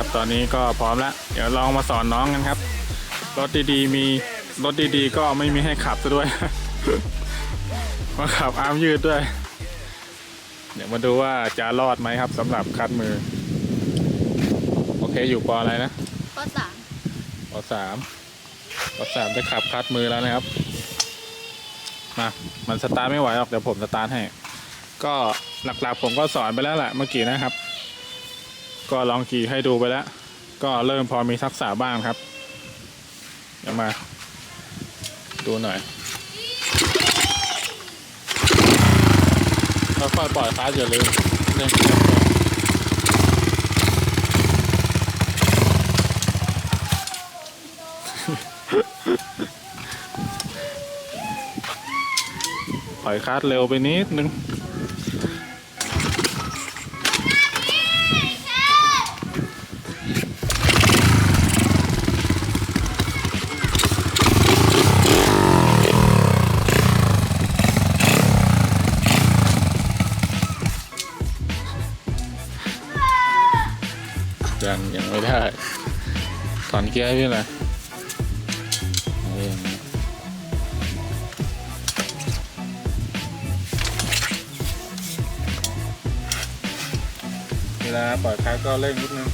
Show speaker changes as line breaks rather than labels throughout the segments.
ครับ ตอนนี้ก็พร้อมแล้ว เดี๋ยวลองมาสอนน้องกันครับ รถดีๆมีรถดีๆ ก็ไม่มีให้ขับซะด้วย มาขับอาร์มยืดด้วย เดี๋ยวมาดูว่าจะรอดไหมครับสำหรับคัดมือ โอเคอยู่ปออะไรนะ
ก็สาม
ปอสามปอสามจะขับคัดมือแล้วนะครับ มา มันสตาร์ทไม่ไหวหรอกเดี๋ยวผมสตาร์ทให้ ก็หลักๆผมก็สอนไปแล้วแหละเมื่อกี้นะครับ ก็ลองขี่ให้ดูไปแล้ว ก็เริ่มพอมีทักษะบ้างครับ เดี๋ยวมา ดูหน่อยค่อยปล่อยคลาสอย่าลืมเร่งเครื่องปล่อยคลาสเร็วไปนิดนึง เกียร์ให้พี่หน่อยเอาเวลาปล่อยคลาสก็เร่งนิดนึง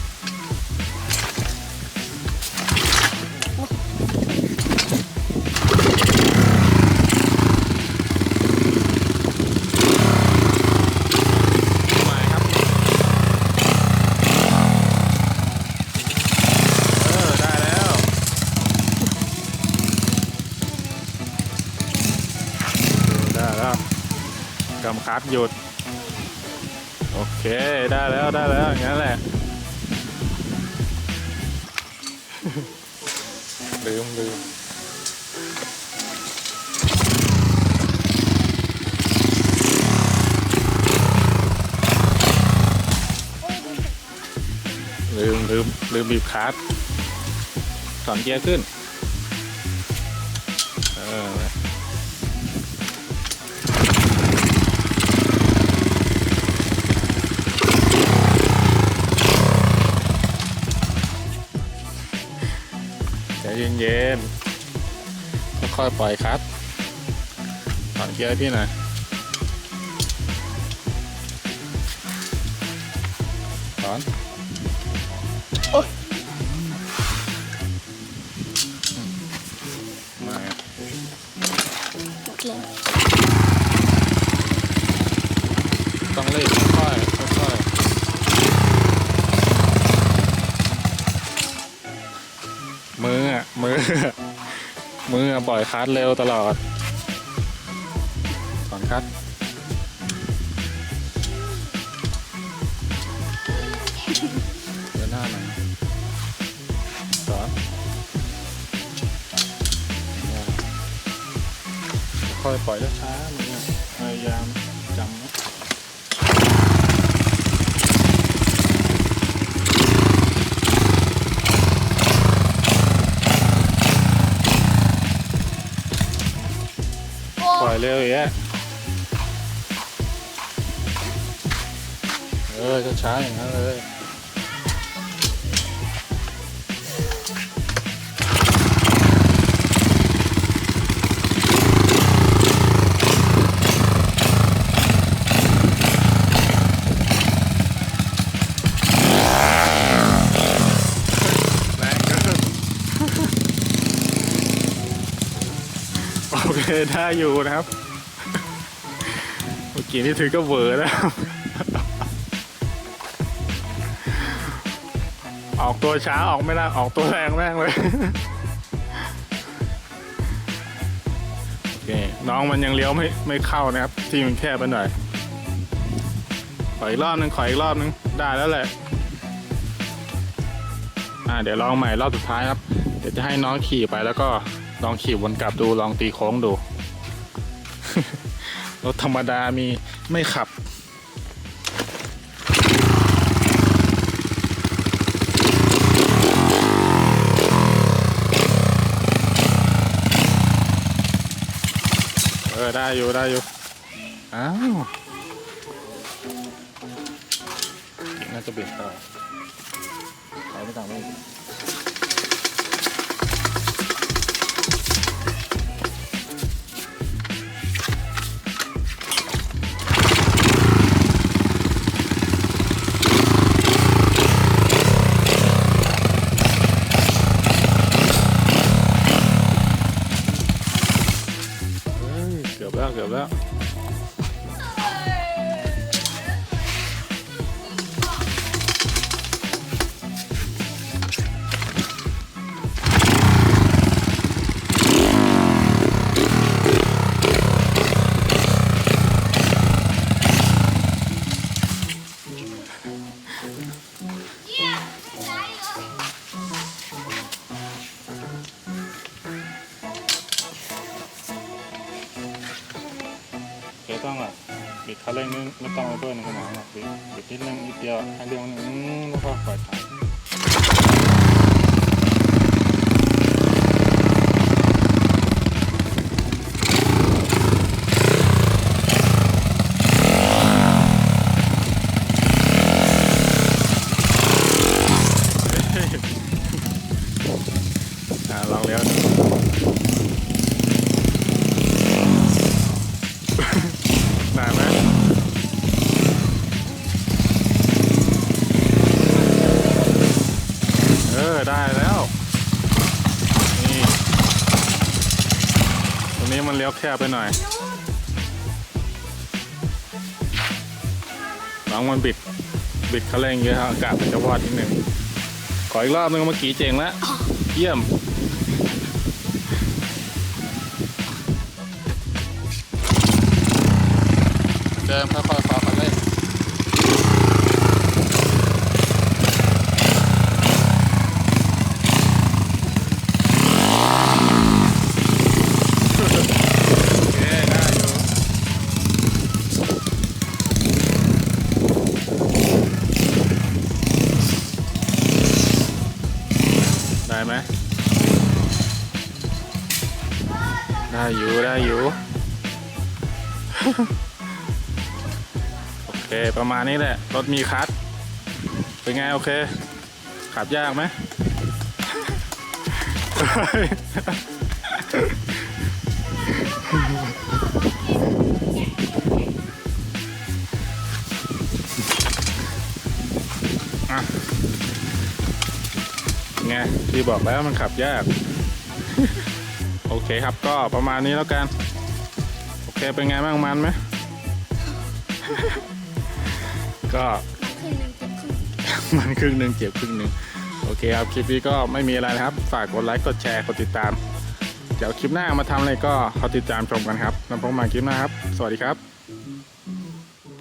แล้วกำคัดหยุด โอเค ได้แล้วได้แล้วอย่างนั้นแหละลืมลืมลืมลืมลืมบีบคัสถอนเกียร์ขึ้น ค่อยๆปล่อยคลัสถอนเกียร์ให้พี่หน่อยถอนมา
โอเค
ต้องเล่นค่อยๆค่อยๆมืออะมือ มืออะปล่อยคัดเร็วตลอดถอนคัดเดินหน้าหน่อยสอนค่อยปล่อยช้าๆมือพยายามจำนะ
โอ้
ปล่อย เร็วอย่างเงี้ยเออช้าๆอย่างนั้นเลย ได้อยู่นะครับเมื่อกี้นี่ถือก็เวอร์แล้วออกตัวช้าออกไม่ได้ออกตัวแรงแม่งเลยโอเคน้องมันยังเลี้ยวไม่ไม่เข้านะครับ ที่มันแคบไปหน่อยขออีกรอบนึงขออีกรอบนึงได้แล้วแหละอ่าเดี๋ยวลองใหม่รอบสุดท้ายครับ เดี๋ยวจะให้น้องขี่ไปแล้วก็ ลองขี่วนกลับดูลองตีโค้งดู รถธรรมดามีไม่ขับ เออ ได้อยู่ ได้อยู่ อ้าว น่าจะเบรกต่อไปไม่ต่างไม่ เกื ต้องอะบิดคันเร่งนึงไม่ต้องเอาเบอร์หนึ่งขนาดหรอกบิดบิดนิดนึงนิดเดียวให้เร็วนึงไมแล้วก็ปล่อยถ่ายอ่าลองเลี้ยวดูได้ไหมเออ ได้แล้ว นี่ ต รงนี้มันเลี้ยวแคบไปหน่อยน้องมันบิด บิดคันเร่งเยอะอากาศมันจะวอดนิดหนึ่งขออีกรอบนึงเมื่อกี้เจ๋งแล้วเยี่ยมเดิมค่อยๆฟอคันเร่ง โอเคประมาณนี้แหละ รถมีคัทเป็นไงโอเค ขับยากไหม อะไงที่บอกแล้วมันขับยาก โอเคครับก็ประมาณนี้แล้วกัน โอเป็นไงบ้างมันไหม ก็มันครึ่งหนึ่งเจ็บครึ่งหนึ่งโอเคครับคลิปนี้ก็ไม่มีอะไรนะครับ ฝากกดไลค์กดแชร์กดติดตาม เดี๋ยวคลิปหน้ามาทำอะไรก็ขอติดตามชมกันครับแล้วพบกันใหม่คลิปหน้าครับ สวัสดีครับ